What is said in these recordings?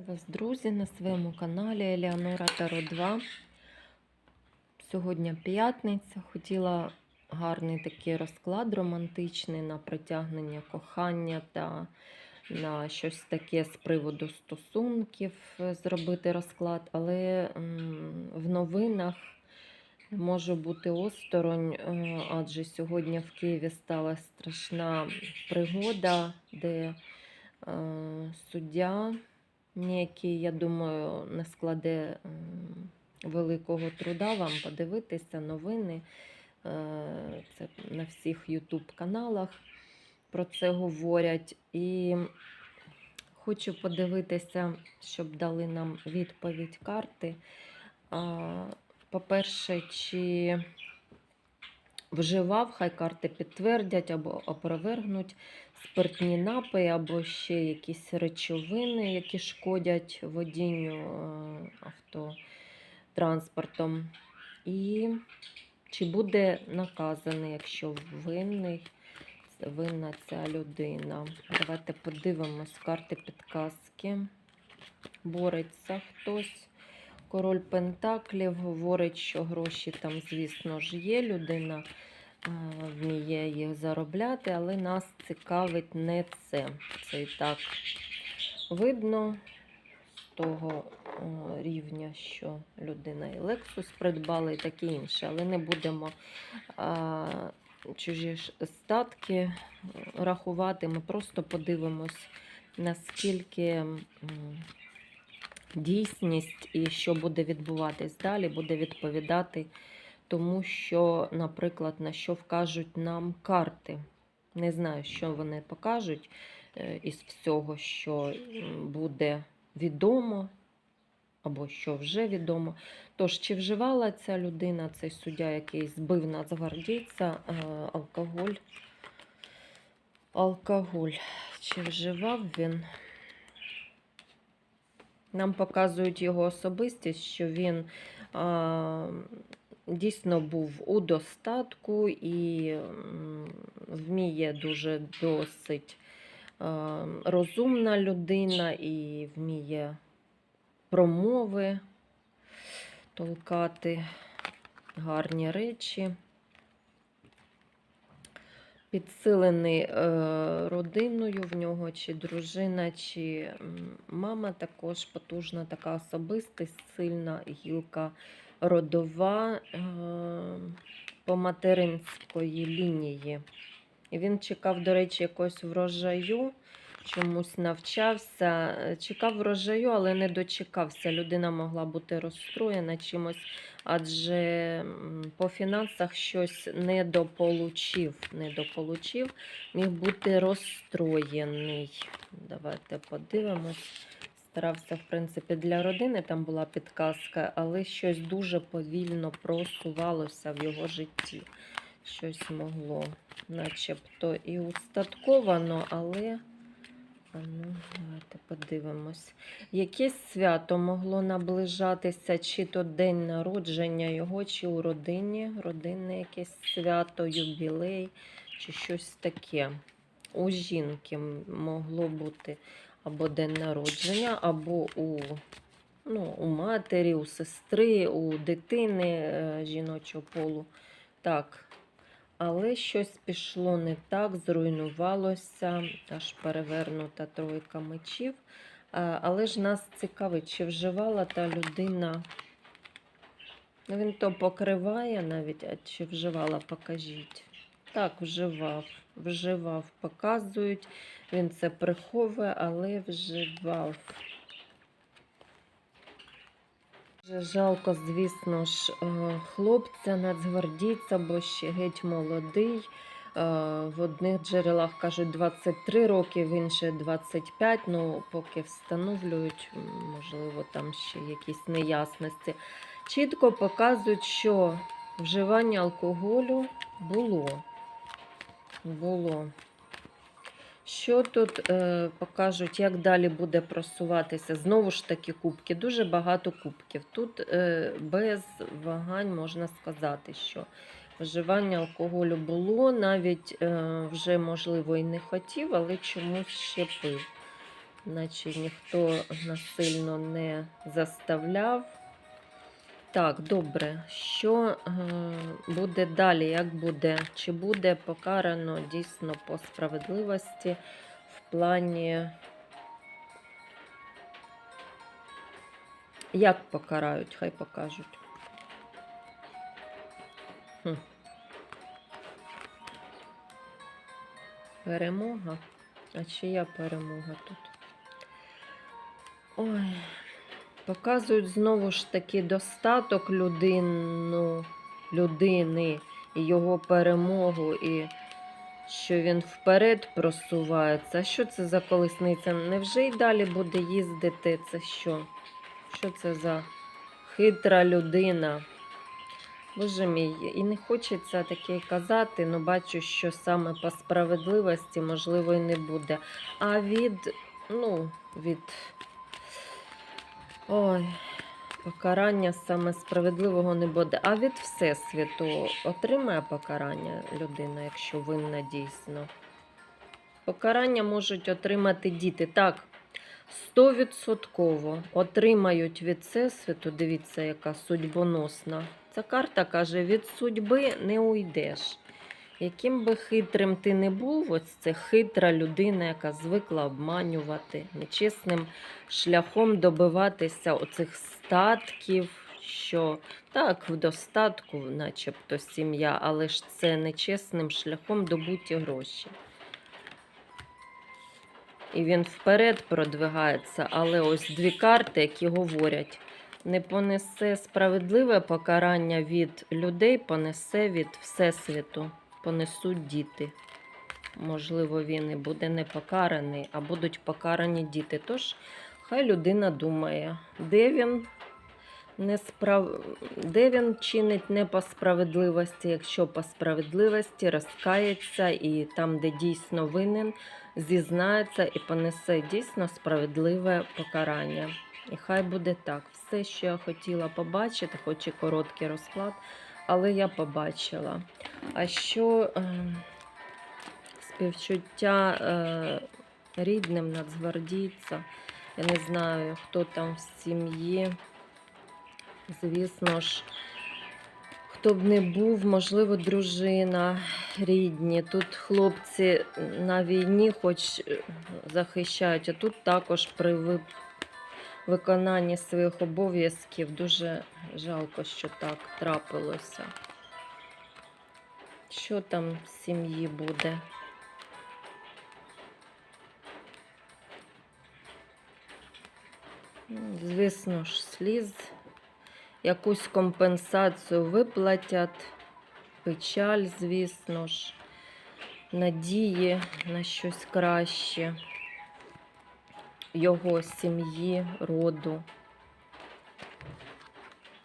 Вітаю вас, друзі, на своєму каналі Еліанора Таро 2. Сьогодні п'ятниця. Хотіла гарний такий розклад романтичний на притягнення кохання та на щось таке з приводу стосунків зробити розклад, але в новинах можу бути осторонь, е, адже сьогодні в Києві стала страшна пригода, де е, суддя Ніякий, я думаю, не складе великого труда вам подивитися новини. Е, Це на всіх YouTube каналах про це говорять. І хочу подивитися, щоб дали нам відповідь карти. По-перше, чи вживав, хай карти підтвердять або опровергнуть спиртні напої або ще якісь речовини, які шкодять водінню е, автотранспортом. І чи буде наказаний, якщо винний, винна ця людина. Давайте подивимось карти підказки. Бореться хтось. Король Пентаклів говорить, що гроші там, звісно ж, є. Людина е, вміє їх заробляти, але нас цікавить не це. Це і так видно з того рівня, що людина і Lexus придбала, і таке інше. Але не будемо а, чужі статки е, рахувати. Ми просто подивимось, наскільки. Дійсність і що буде відбуватись далі, буде відповідати тому, що, наприклад, на що вкажуть нам карти. Не знаю, що вони покажуть е, із всього, що буде відомо, або що вже відомо. Тож, чи вживала ця людина, цей суддя, який збив нацгвардійця, е, алкоголь? Алкоголь. Чи вживав він? Нам показують його особистість, що він а, дійсно був у достатку і вміє дуже досить а, розумна людина і вміє промови толкати гарні речі. Підсилений е, родиною в нього, чи дружина, чи мама також потужна така особистість, сильна гілка родова е, по материнської лінії. Він чекав, до речі, якогось врожаю, чомусь навчався. Е, Чекав врожаю, але не дочекався. Людина могла бути розстроєна чимось, адже по фінансах щось недополучив. недополучив, міг бути розстроєний. Давайте подивимось. Старався, в принципі, для родини там була підказка, але щось дуже повільно просувалося в його житті. Щось могло, начебто, і устатковано, але. Ну, давайте подивимось. Якесь свято могло наближатися, чи то день народження його, чи у родині, родинне якесь свято, юбілей, чи щось таке. У жінки могло бути або день народження, або у, ну, у матері, у сестри, у дитини е, жіночого полу. Так. Але щось пішло не так, зруйнувалося, аж перевернута тройка мечів. Але ж нас цікавить, чи вживала та людина. Ну, він то покриває навіть, а чи вживала, покажіть. Так, вживав. Вживав, показують. Він це приховує, але вживав. Дуже жалко, звісно ж, е, хлопця, нацгвардійця, бо ще геть молодий. Е, В одних джерелах кажуть 23 роки, в інших 25. Ну, поки встановлюють, можливо, там ще якісь неясності. Чітко показують, що вживання алкоголю було. Було. Що тут е, покажуть, як далі буде просуватися? Знову ж таки, кубки. Дуже багато кубків. Тут е, без вагань можна сказати, що вживання алкоголю було, навіть е, вже, можливо, і не хотів, але чомусь ще пив. наче ніхто насильно не заставляв. Так, добре. Що е, буде далі? Як буде? Чи буде покарано дійсно по справедливості в плані. Як покарають, хай покажуть. Хм. Перемога? А чия перемога тут? Ой. Показують знову ж таки достаток людину, людини і його перемогу, і що він вперед просувається. А що це за колесниця? Невже й далі буде їздити? Це що? Що це за хитра людина? Боже мій, і не хочеться таке казати, але бачу, що саме по справедливості, можливо, і не буде. А від, ну, від. Ой, покарання саме справедливого не буде. А від Всесвіту отримає покарання людина, якщо винна дійсно. Покарання можуть отримати діти. Так, стовідсотково отримають від Всесвіту, дивіться, яка судьбоносна. Ця карта каже: від судьби не уйдеш. Яким би хитрим ти не був, ось це хитра людина, яка звикла обманювати, нечесним шляхом добиватися оцих статків, що так, в достатку, начебто сім'я, але ж це нечесним шляхом добуті гроші. І він вперед продвигається, але ось дві карти, які говорять, не понесе справедливе покарання від людей, понесе від Всесвіту, понесуть діти. Можливо, він і буде не покараний, а будуть покарані діти. Тож хай людина думає, де він, не справ... де він чинить не по справедливості, якщо по справедливості розкається і там, де дійсно винен, зізнається і понесе дійсно справедливе покарання. І хай буде так. Все, що я хотіла побачити, хоч і короткий розклад, але я побачила. А що е, співчуття е, рідним нацгвардійця, я не знаю, хто там в сім'ї. Звісно ж, хто б не був, можливо, дружина, рідні. Тут хлопці на війні, хоч е, захищають, а тут також при ви- виконанні своїх обов'язків. Дуже жалко, що так трапилося. Що там в сім'ї буде? Звісно ж, сліз, якусь компенсацію виплатять, печаль, звісно ж, надії на щось краще його сім'ї, роду.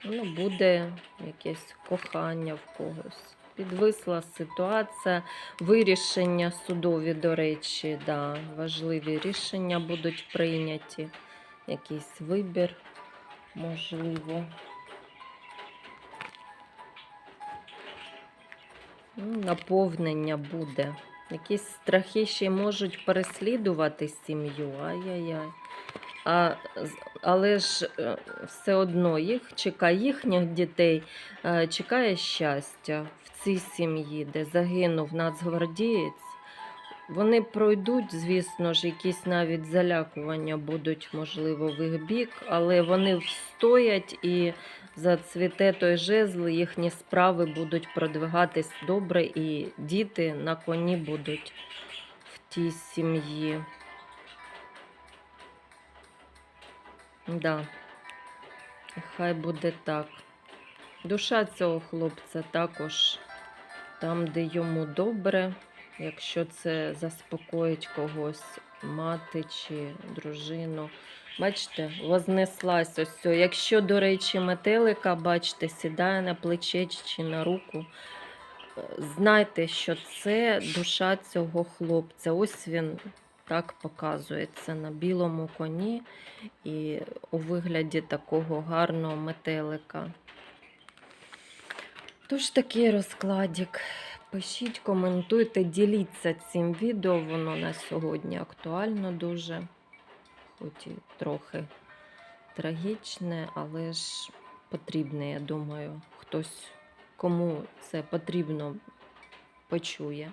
Ну, буде якесь кохання в когось. Підвисла ситуація, вирішення судові, до речі, да, важливі рішення будуть прийняті, якийсь вибір, можливо. Ну, Наповнення буде. Якісь страхи ще можуть переслідувати сім'ю. Ай-яй-яй. А, але ж е, все одно їх чекає, їхніх дітей е, чекає щастя в цій сім'ї, де загинув нацгвардієць. Вони пройдуть, звісно ж, якісь навіть залякування будуть, можливо, в їх бік, але вони встоять і зацвіте той жезл, їхні справи будуть продвигатись добре, і діти на коні будуть в тій сім'ї. Да. Хай буде так. Душа цього хлопця також там, де йому добре, якщо це заспокоїть когось, мати чи дружину. Бачите, вознеслась ось. цю. Якщо, до речі, метелика, бачите, сідає на плече чи на руку, знайте, що це душа цього хлопця. Ось він так показується на білому коні і у вигляді такого гарного метелика. Тож такий розкладик. Пишіть, коментуйте, діліться цим відео, воно на сьогодні актуально дуже. Хоч трохи трагічне, але ж потрібне, я думаю. Хтось, кому це потрібно, почує.